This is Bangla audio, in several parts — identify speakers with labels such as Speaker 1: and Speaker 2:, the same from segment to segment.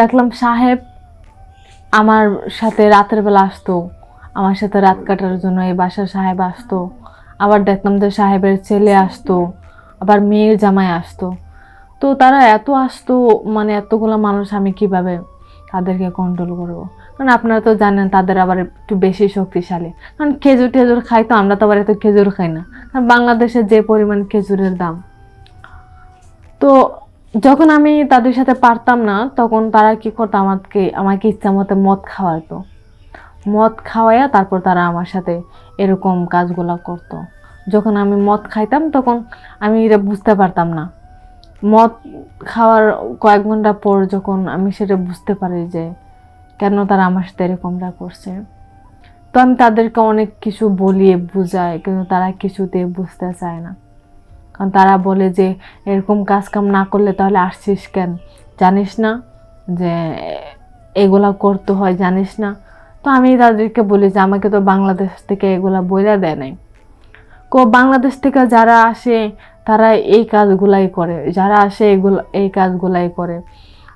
Speaker 1: দেখলাম সাহেব আমার সাথে রাতের বেলা আসতো। আমার সাথে রাত কাটার জন্য এই বাসার সাহেব আসতো। আবার দেখলাম যে সাহেবের ছেলে আসতো, আবার মেয়ের জামাই আসতো। তো তারা এত আসতো মানে এতগুলো মানুষ আমি কীভাবে তাদেরকে কন্ট্রোল করব? কারণ আপনারা তো জানেন তাদের আবার একটু বেশি শক্তিশালী। কারণ খেজুর টেজুর খাই তো, আমরা তো আবার এত খেজুর খাই না। কারণ বাংলাদেশে যে পরিমাণ খেজুরের দাম। তো যখন আমি তাদের সাথে পারতাম না, তখন তারা কি করতো? আমাকে আমাকে ইচ্ছা মতো মদ খাওয়াতো। মদ খাওয়াইয়া তারপর তারা আমার সাথে এরকম কাজগুলো করতো। যখন আমি মদ খাইতাম, তখন আমি এটা বুঝতে পারতাম না। মদ খাওয়ার কয়েক ঘণ্টা পর যখন আমি সেটা বুঝতে পারি যে কেন তারা আমার সাথে এরকমটা করছে। তো আমি তাদেরকে অনেক কিছু বলিয়ে বুঝাই, কিন্তু তারা কিছুতে বুঝতে চায় না। কারণ তারা বলে যে, এরকম কাজ কাম না করলে তাহলে আসছিস কেন? জানিস না যে, এগুলা করতে হয়, জানিস না? তো আমি তাদেরকে বলি যে, আমাকে তো বাংলাদেশ থেকে এগুলা বইলা দেয় নাই। কো, বাংলাদেশ থেকে যারা আসে, তারা এই কাজগুলাই করে। যারা আসে, এগুলো, এই কাজগুলাই করে।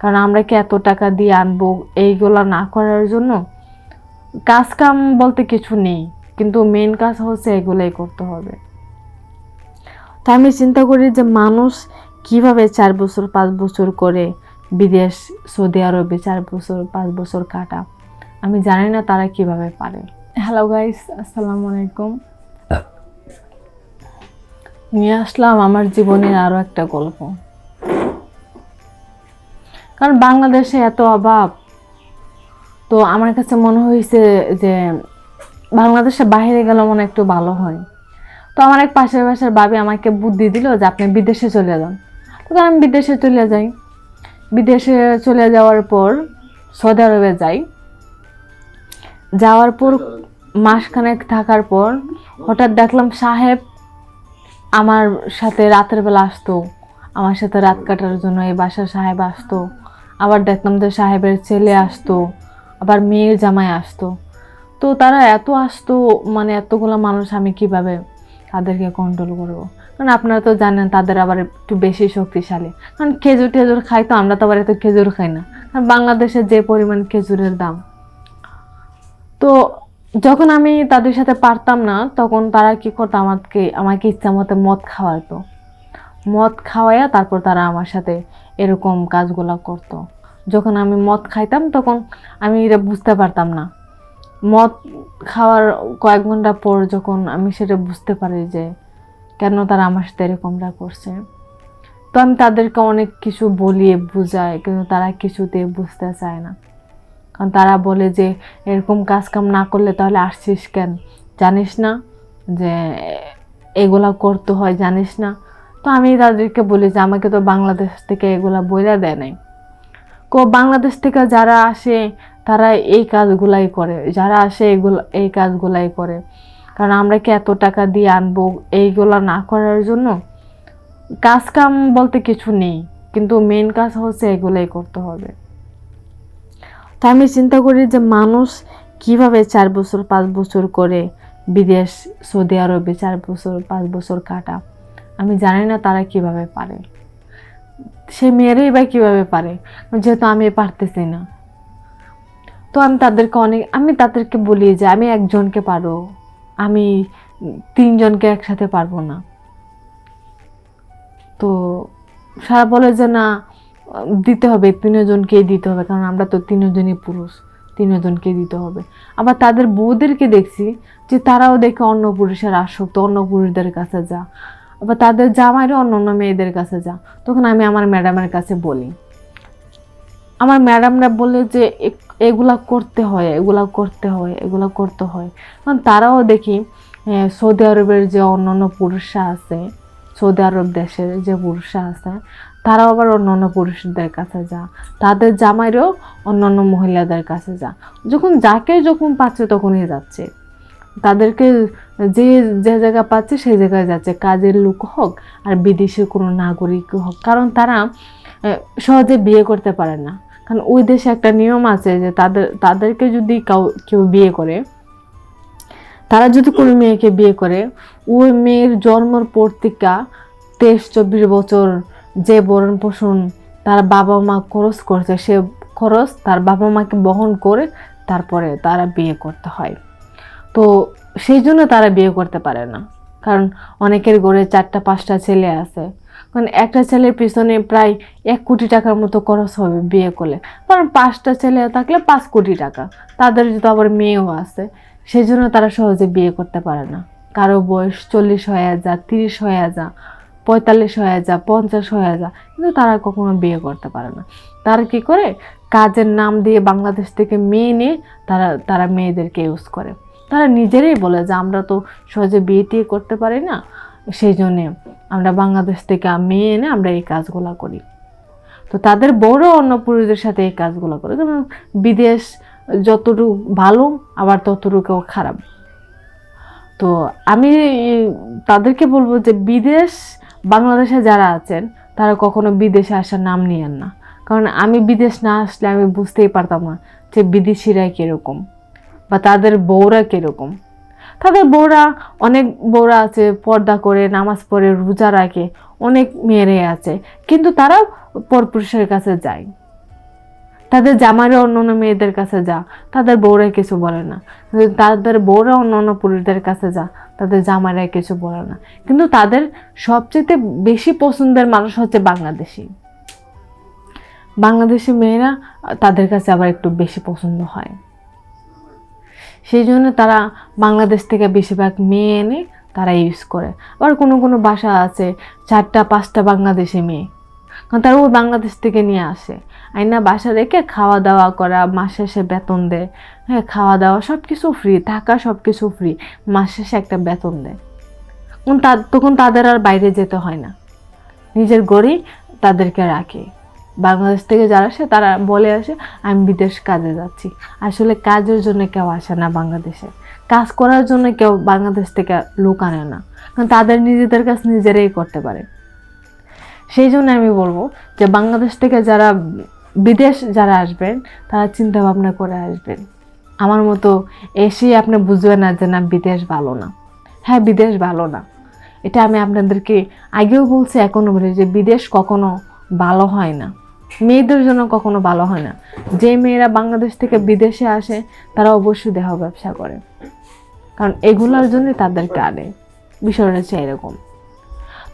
Speaker 1: কারণ আমরা কি এত টাকা দিয়ে আনব এইগুলা না করার জন্য? কাজ কাম বলতে কিছু নেই। কিন্তু মেন কাজ হচ্ছে এগুলাই করতে হবে। তাই আমি চিন্তা করি যে মানুষ কীভাবে চার বছর পাঁচ বছর করে বিদেশ সৌদি আরবে চার বছর পাঁচ বছর কাটা? আমি জানি না তারা কীভাবে পারে। হ্যালো গাইস আসসালামু আলাইকুম। নিয়ে আসলাম আমার জীবনের আরও একটা গল্প। কারণ বাংলাদেশে এত অভাব তো আমার কাছে মনে হয়েছে যে বাংলাদেশে বাইরে গেলে মনে একটু ভালো হয়। তো আমার এক পাশের পাশের বাবি আমাকে বুদ্ধি দিল যে আপনি বিদেশে চলে যান। তো আমি বিদেশে চলে যাই। বিদেশে চলে যাওয়ার পর সৌদি আরবে যাই। যাওয়ার পর মাসখানেক থাকার পর হঠাৎ দেখলাম সাহেব আমার সাথে রাতের বেলা আসতো। আমার সাথে রাত কাটার জন্য এই বাসার সাহেব আসতো। আবার দেখলাম যে সাহেবের ছেলে আসতো, আবার মেয়ের জামাই আসতো। তো তারা এত আসতো মানে এতগুলো মানুষ আমি কীভাবে তাদেরকে কন্ট্রোল করব। কারণ আপনারা তো জানেন তাদের আবার একটু বেশি শক্তিশালী। কারণ খেজুর টেজুর খাই তো, আমরা তো আবার এত খেজুর খাই না। কারণ বাংলাদেশে যে পরিমাণ খেজুরের দাম। তো যখন আমি তাদের সাথে পারতাম না, তখন তারা কি করতো, আমাকে আমাকে ইচ্ছা মতো মদ খাওয়াতো। মদ খাওয়াইয়া তারপর তারা আমার সাথে এরকম কাজগুলো করতো। যখন আমি মদ খাইতাম, তখন আমি এটা বুঝতে পারতাম না। মদ খাওয়ার কয়েক ঘণ্টা পর যখন আমি সেটা বুঝতে পারি যে কেন তারা আমার সাথে এরকমটা করছে। তো আমি তাদেরকে অনেক কিছু বলিয়ে বুঝাই, কিন্তু তারা কিছুতে বুঝতে চায় না। কারণ তারা বলে যে, এরকম কাজ কাম না করলে তাহলে আসছিস কেন? জানিস না যে, এগুলা করতে হয়, জানিস না? তো আমি তাদেরকে বলি যে, আমাকে তো বাংলাদেশ থেকে এগুলা বইলা দেয় নাই। কো, বাংলাদেশ থেকে যারা আসে তারা এই কাজগুলাই করে, যারা আসে এগুলো, এই কাজগুলাই করে। কারণ আমরা কি এত টাকা দিয়ে আনব এইগুলা না করার জন্য? কাজ কাম বলতে কিছু নেই, কিন্তু মেন কাজ হচ্ছে এগুলাই করতে হবে। তাই আমি চিন্তা করি যে মানুষ কীভাবে চার বছর, পাঁচ বছর করে বিদেশ, সৌদি আরবে চার বছর, পাঁচ বছর কাটা? আমি জানি না তারা কীভাবে পারে। সে মেয়েরাই বা কীভাবে পারে? যেহেতু আমি পারতেছি না। তো আমি তাদেরকে অনেক, আমি তাদেরকে বলি যে আমি একজনকে পারো আমি তিনজনকে একসাথে পারব না। তো সারা বলে যে না, দিতে হবে, তিনজনকেই দিতে হবে, কারণ আমরা তো তিনজনই পুরুষ তিনজনকে দিতে হবে। আবার তাদের বউদেরকে দেখছি যে তারাও দেখে অন্য পুরুষের আসক্ত, অন্য পুরুষদের কাছে যা। আবার তাদের জামাইরও অন্য অন্য মেয়েদের কাছে যা। তখন আমি আমার ম্যাডামের কাছে বলি। আমার ম্যাডামরা বলে যে এগুলা করতে হয়, এগুলা করতে হয়, এগুলা করতে হয়। কারণ তারাও দেখি সৌদি আরবের যে অন্য অন্য পুরুষরা আছে, সৌদি আরব দেশের যে পুরুষরা আছে, তারাও আবার অন্য অন্য পুরুষদের কাছে যা। তাদের জামাইরও অন্য অন্য মহিলাদের কাছে যা। যখন যাকে যখন পাচ্ছে তখনই যাচ্ছে। তাদেরকে যে যে জায়গা পাচ্ছে সেই জায়গায় যাচ্ছে। কাজের লোক হোক আর বিদেশি কোনো নাগরিক হোক। কারণ তারা সহজে বিয়ে করতে পারে না। কারণ ওই দেশে একটা নিয়ম আছে যে তাদের তাদেরকে যদি কাউ কেউ বিয়ে করে তারা যদি কোনো মেয়েকে বিয়ে করে ওই মেয়ের জন্মের পর থেকে তেইশ চব্বিশ বছর যে ভরণ পোষণ তার বাবা মা খরচ করছে সে খরচ তার বাবা মাকে বহন করে তারপরে তারা বিয়ে করতে হয়। তো সেই জন্য তারা বিয়ে করতে পারে না। কারণ অনেকের ঘরে চারটা, পাঁচটা ছেলে আছে। কারণ একটা ছেলের পিছনে প্রায় এক কোটি টাকার মতো খরচ হবে বিয়ে করলে। কারণ পাঁচটা ছেলে থাকলে পাঁচ কোটি টাকা। তাদের যদি আবার মেয়েও আছে সেই জন্য তারা সহজে বিয়ে করতে পারে না। কারও বয়স চল্লিশ হয়ে যা, তিরিশ হয়ে যা, পঁয়তাল্লিশ হয়ে যা, পঞ্চাশ হয়ে যা, কিন্তু তারা কখনো বিয়ে করতে পারে না। তারা কি করে? কাজের নাম দিয়ে বাংলাদেশ থেকে মেয়ে নিয়ে তারা তারা মেয়েদেরকে ইউজ করে। তারা নিজেরাই বলে যে আমরা তো সহজে বিয়ে টিয়ে করতে পারি না, সেই জন্যে আমরা বাংলাদেশ থেকে মেয়ে এনে আমরা এই কাজগুলো করি। তো তাদের বড় অন্য পুরুষদের সাথে এই কাজগুলো করে, যেমন বিদেশ যতটুকু ভালো, আবার ততটুকুও খারাপ। তো আমি তাদেরকে বলব যে বিদেশ, বাংলাদেশে যারা আছেন, তারা কখনো বিদেশে আসার নাম নিয়েন না। কারণ আমি বিদেশ না আসলে আমি বুঝতেই পারতাম না যে বিদেশিরা কীরকম। বা তাদের বউরা কীরকম? তাদের বউরা, অনেক বউরা আছে, পর্দা করে, নামাজ পড়ে, রোজা রাখে, অনেক মেয়েরাই আছে। কিন্তু তারা পরপুরুষের কাছে যায়। তাদের জামাইরা অন্য অন্য মেয়েদের কাছে যা, তাদের বউরা কিছু বলে না। তাদের বউরা অন্য অন্য পুরুষদের কাছে যা, তাদের জামাইরা কিছু বলে না। কিন্তু তাদের সবচেয়ে বেশি পছন্দের মানুষ হচ্ছে বাংলাদেশি। বাংলাদেশি মেয়েরা তাদের কাছে আবার একটু বেশি পছন্দ হয়। সেই জন্য তারা বাংলাদেশ থেকে বেশিরভাগ মেয়ে এনে তারা ইউজ করে। আবার কোনো কোনো বাসা আছে, চারটা, পাঁচটা বাংলাদেশি মেয়ে। কারণ তারা ওই বাংলাদেশ থেকে নিয়ে আসে। আইনা বাসা রেখে খাওয়া দাওয়া করা, মাস শেষে বেতন দেয়। হ্যাঁ খাওয়া দাওয়া সব কিছু ফ্রি থাকা সব কিছু ফ্রি মাস শেষে একটা বেতন দেয়। তখন তাদের আর বাইরে যেতে হয় না। নিজের গড়েই তাদেরকে রাখে। বাংলাদেশ থেকে যারা আসে, তারা বলে আসে, আমি বিদেশ কাজে যাচ্ছি। আসলে কাজের জন্য কেউ আসে না বাংলাদেশে। কাজ করার জন্য কেউ বাংলাদেশ থেকে লোক আনে না। কারণ তাদের নিজেদের কাজ নিজেরাই করতে পারে। সেই জন্য আমি বলব যে, বাংলাদেশ থেকে যারা বিদেশ যারা আসবেন, তারা চিন্তা ভাবনা করে আসবেন। আমার মতো এসেই আপনি বুঝবেন না যে, না, বিদেশ ভালো না। হ্যাঁ বিদেশ ভালো না। এটা আমি আপনাদেরকে আগেও বলছি এখনও বলি যে, বিদেশ কখনো ভালো হয় না। মেয়েদের জন্য কখনো ভালো হয় না। যে মেয়েরা বাংলাদেশ থেকে বিদেশে আসে, তারা অবশ্যই দেহ ব্যবসা করে। কারণ এগুলোর জন্যই তাদেরকে আনে বিষয়টা হচ্ছে এরকম।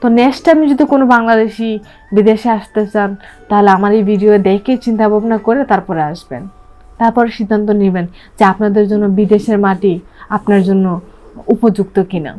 Speaker 1: তো নেক্সট টাইম যদি কোনো বাংলাদেশি বিদেশে আসতে চান, তাহলে আমার এই ভিডিও দেখে চিন্তা ভাবনা করে তারপরে আসবেন। তারপরে সিদ্ধান্ত নেবেন যে আপনাদের জন্য বিদেশের মাটি আপনার জন্য উপযুক্ত কিনা।